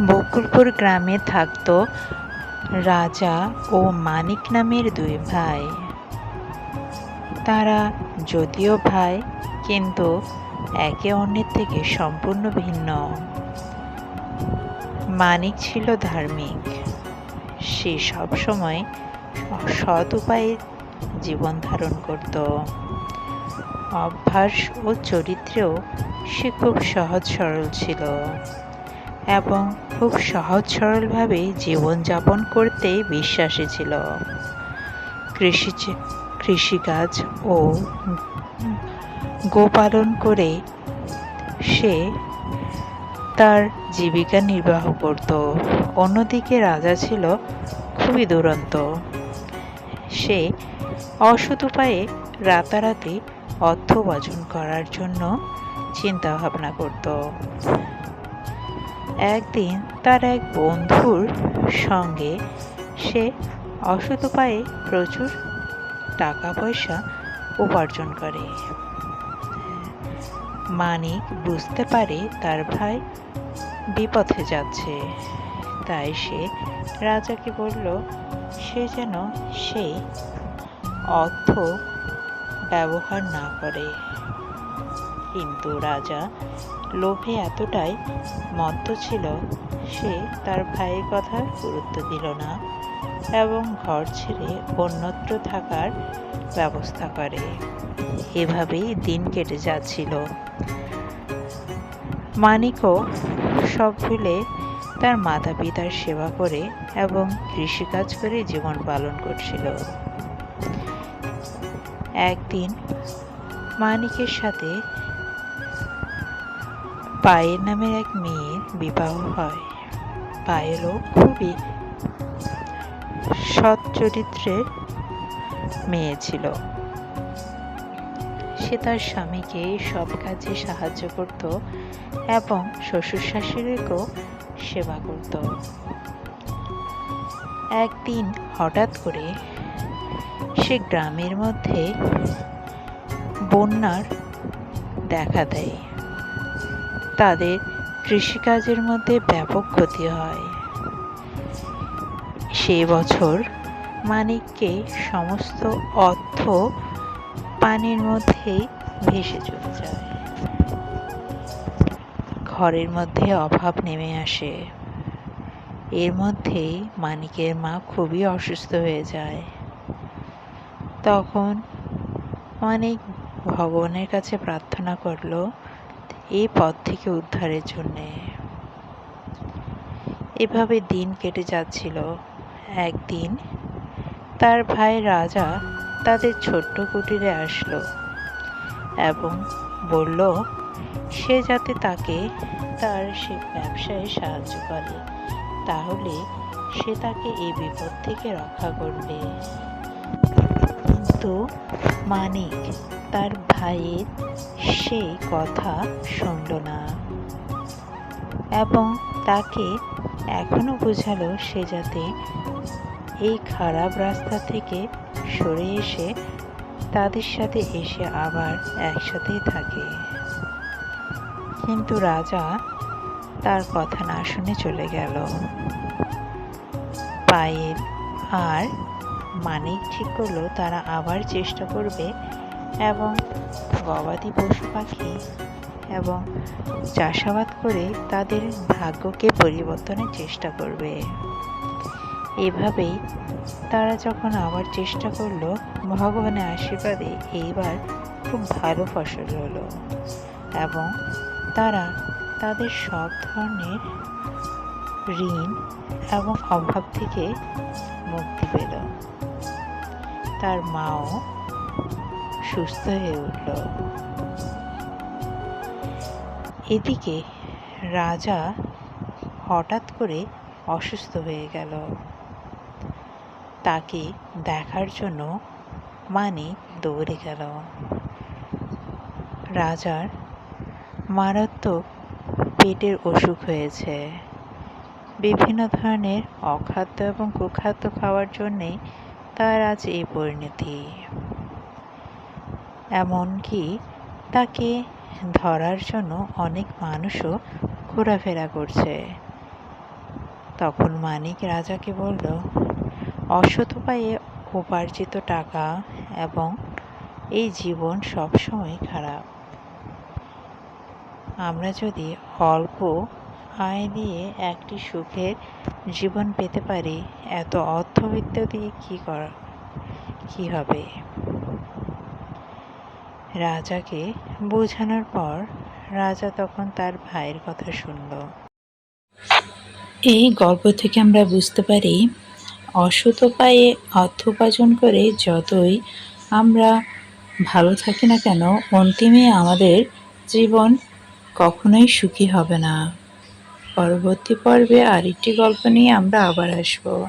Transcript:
বকুলপুর গ্রামে থাকত রাজা ও মানিক নামের দুই ভাই। তারা যদিও ভাই, কিন্তু একে অন্যের থেকে সম্পূর্ণ ভিন্ন। মানিক ছিল ধার্মিক। সে সবসময় সৎ উপায়ে জীবন ধারণ করত। অভ্যাস ও চরিত্রেও সে খুব সহজ সরল ছিল। এবং খুব সহজ সরলভাবে জীবনযাপন করতে বিশ্বাসী ছিল। কৃষি কৃষিকাজ ও গোপালন করে সে তার জীবিকা নির্বাহ করত। অন্যদিকে রাজা ছিল খুবই দুরন্ত। সে অসৎ উপায়ে রাতারাতি অর্থ অর্জন করার জন্য চিন্তা ভাবনা করত। একদিন তার এক বন্ধুর সঙ্গে সে অসৎ উপায়ে প্রচুর টাকা পয়সা উপার্জন করে। মানিক বুঝতে পারে তার ভাই বিপথে যাচ্ছে। তাই সে রাজাকে বলল, সে যেন সেই অর্থ ব্যবহার না করে। কিন্তু রাজা লোভে এতটাই মত্ত ছিল, সে তার ভাইয়ের কথা গুরুত্ব দিল না এবং ঘর ছেড়ে অন্যত্র থাকার ব্যবস্থা করে। এভাবেই দিন কেটে যাচ্ছিল। মানিকও সব ভুলে তার মাতা পিতার সেবা করে এবং কৃষিকাজ করে জীবন পালন করছিল। একদিন মানিকের সাথে পায়েল নামের এক মেয়ের বিবাহ হয়। পায়েলও খুবই সৎ চরিত্রের মেয়ে ছিল। সে তার স্বামীকে সব কাজে সাহায্য করত এবং শ্বশুর শাশুড়িকেও সেবা করত। একদিন হঠাৎ করে সে গ্রামের মধ্যে বন্যার দেখা দেয়। তাদের কৃষিকাজের মধ্যে ব্যাপক ক্ষতি হয়। সে বছর মানিককে সমস্ত অর্থ পানির মধ্যেই ভেসে চলে যায়। ঘরের মধ্যে অভাব নেমে আসে। এর মধ্যেই মানিকের মা খুবই অসুস্থ হয়ে যায়। তখন মানিক ভগবানের কাছে প্রার্থনা করল এই পথ থেকে উদ্ধারের জন্যে। এভাবে দিন কেটে যাচ্ছিল। একদিন তার ভাই রাজা তাদের ছোট্ট কুটিরে আসলো এবং বলল, সে যাতে তাকে তার সে ব্যবসায় সাহায্য করে, তাহলে সে তাকে এই বিপদ থেকে রক্ষা করবে। কিন্তু মানিক তার ভাইয়ের সেই কথা শুনল না এবং তাকে এখনও বোঝালো সে যাতে এই খারাপ রাস্তা থেকে সরে এসে তাদের সাথে এসে আবার একসাথেই থাকে। কিন্তু রাজা তার কথা না শুনে চলে গেল। পায়েল আর মানিক ঠিক করল, তারা আবার চেষ্টা করবে এবং গবাদি পশু পাখি এবং চাষাবাদ করে তাদের ভাগ্যকে পরিবর্তনের চেষ্টা করবে। এভাবেই তারা যখন আবার চেষ্টা করল, ভগবানের আশীর্বাদে এইবার খুব ভালো ফসল হলো এবং তারা তাদের সব ধরনের ঋণ এবং অভাব থেকে মুক্তি পেল। তার মাও সুস্থ হয়ে উঠল। এদিকে রাজা হঠাৎ করে অসুস্থ হয়ে গেল। তাকে দেখার জন্য মানে দৌড়ে গেল। রাজার মারাত্মক পেটের অসুখ হয়েছে। বিভিন্ন ধরনের অখাদ্য এবং কুখাদ্য খাওয়ার জন্যে তার আজ এই পরিণতি। এমনকি তাকে ধরার জন্য অনেক মানুষও ঘোরাফেরা করছে। তখন মানিক রাজাকে বলল, অসৎ উপায়ে উপার্জিত টাকা এবং এই জীবন সবসময় খারাপ। আমরা যদি অল্প আয় দিয়ে একটি সুখের জীবন পেতে পারি, এত অর্থবিত্ত দিয়ে কী করা, কী হবে? রাজাকে বোঝানোর পর রাজা তখন তার ভাইয়ের কথা শুনল। এই গল্প থেকে আমরা বুঝতে পারি, অসৎ উপায়ে অর্থ উপার্জন করে যতই আমরা ভালো থাকি না কেন, অন্তিমে আমাদের জীবন কখনোই সুখী হবে না। পরবর্তী পর্বে আরেকটি গল্প নিয়ে আমরা আবার আসব।